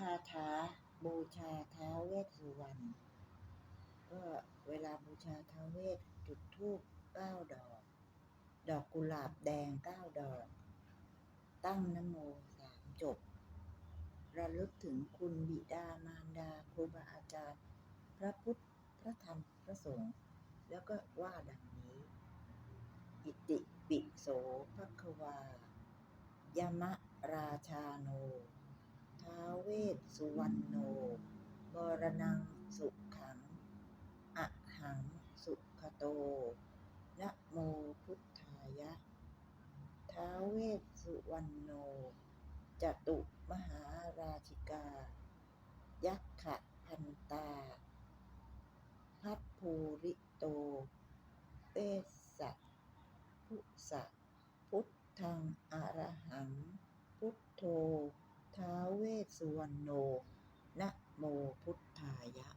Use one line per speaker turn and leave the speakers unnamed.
คาถาบูชาท้าวเวสสุวรรณก็เวลาบูชาท้าวเวสจุดธูปเก้าดอก ดอกกุหลาบแดงเก้าดอก ตั้งนโมสามจบ ระลึกถึงคุณบิดามารดาครูบาอาจารย์ พระพุทธพระธรรมพระสงฆ์แล้วก็ว่าดังนี้ อิติปิโสภควายมะราชาโน สุวรรณโนบรนังสุขังอะหังสุขโตนะโมพุทธายะ ท้าวเวสสุวรรณโนจตุมหาราชิกา ยักขะพันตา พัทภูริโต เตสะพุสะ พุทธังอรหง พุทโธ ท้าวเวส สุวรรณโนนะโมพุทธายะ